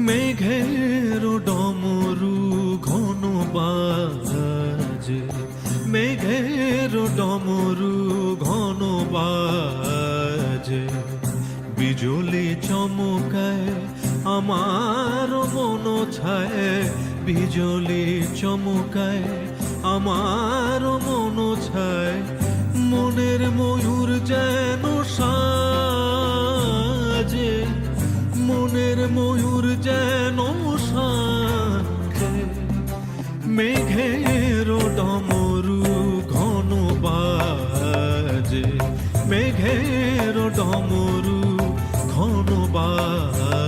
মেঘের ডমরু ঘন বাজে মেঘের ডমরু ঘন বাজে বিজলি চমকায় আমার মন ছায় বিজলি চমকায় আমার মন ছায় মনের ময়ূর যেন মেঘের ডমরু ঘন বাজে। মেঘের ডমরু ঘন বাজে।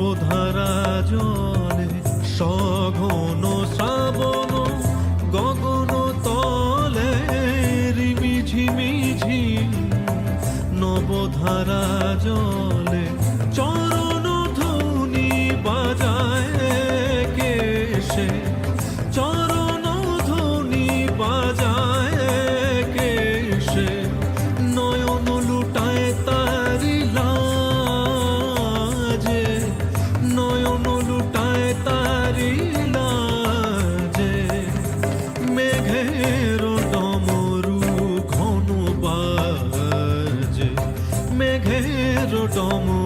নবধারা জলে সঘন শ্রাবণ গগন তলে রিমিঝিমিঝি নবধারা ডমরু ঘন বাজ। মেঘের ডমরু